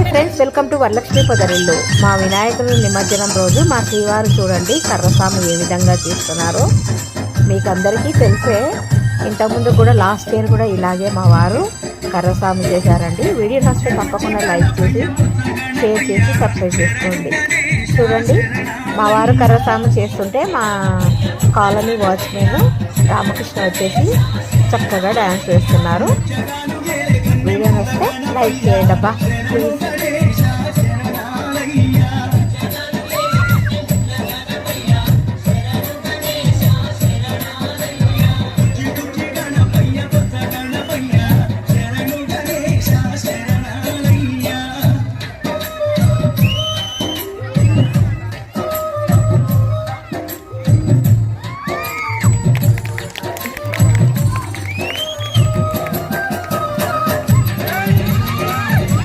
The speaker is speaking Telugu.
Hi friends welcome to Varalakshmi Podarillu. మా వినాయకుని నిమజ్జనం రోజు మా శ్రీవారు చూడండి కర్రసాము ఏ విధంగా చేస్తున్నారో. మీకు అందరికీ తెలిసే ఇంతకుముందు కూడా లాస్ట్ ఇయర్ కూడా ఇలాగే మా వారు కర్రసాము చేశారండి. వీడియో నచ్చితే తప్పకుండా లైక్ చేసి షేర్ చేసి సబ్స్క్రైబ్ చేసుకోండి. చూడండి మా వారు కర్రస్వామి చేస్తుంటే మా కాలనీ వాచ్మెన్ రామకృష్ణ వచ్చేసి చక్కగా డ్యాన్స్ వేస్తున్నారు. వీడియో నచ్చితే లైక్ చేయండి అబ్బా Oh,